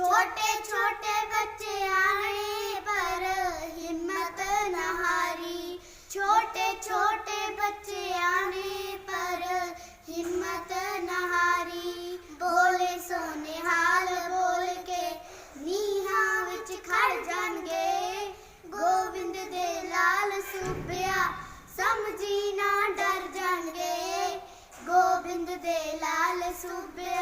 ਛੋਟੇ ਛੋਟੇ ਬੱਚੇ ਹਿੰਮਤ ਨਾ ਛੋਟੇ ਛੋਟੇ ਬੱਚੇ ਬੋਲੇ ਸੋਨੇ ਬੋਲ ਕੇ ਨੀਹਾਂ ਵਿੱਚ ਖੜ ਜਾਣਗੇ। ਗੋਬਿੰਦ ਦੇ ਲਾਲ ਸੂਬਿਆ ਸਮਝੀ ਨਾ ਡਰ ਜਾਣਗੇ। ਗੋਬਿੰਦ ਦੇ ਲਾਲ ਸੂਬਿਆ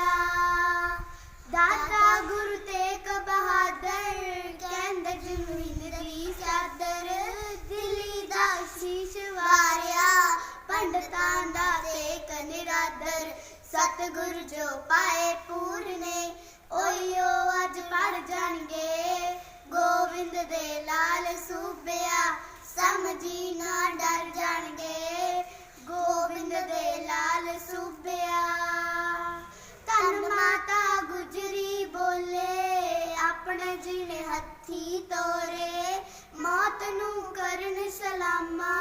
ਨਿਰਾਦਰ ਸਤਿਗੁਰ ਜੋ ਪਾਏ ਪੂਰਨੇ ਓਯੋ ਅੱਜ ਪਰ ਜਾਣਗੇ। ਗੋਬਿੰਦ ਦੇ ਲਾਲ ਸੂਬਿਆ ਸਮਝੀ ਨਾ ਡਰ ਜਾਣਗੇ। ਗੋਬਿੰਦ ਦੇ ਲਾਲ ਸੂਬਿਆ, ਧੰਨ ਮਾਤਾ ਗੁਜਰੀ ਬੋਲੇ, ਆਪਣੇ ਜਿਨੇ ਹੱਥੀ ਤੋਰੇ, ਮੌਤ ਨੂੰ ਕਰਨ ਸਲਾਮਾ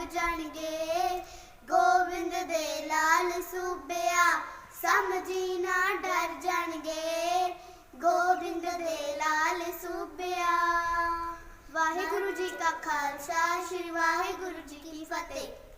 ਸਭ ਜਾਣਗੇ। ਗੋਬਿੰਦ ਦੇ ਲਾਲ ਸੂਬਿਆ ਸਮਝੀ ਨਾ ਡਰ ਜਾਣਗੇ। ਗੋਬਿੰਦ ਦੇ ਲਾਲ ਸੂਬਿਆ। ਵਾਹਿਗੁਰੂ ਜੀ ਕਾ ਖਾਲਸਾ, ਸ੍ਰੀ ਵਾਹਿਗੁਰੂ ਜੀ ਕੀ ਫਤਿਹ।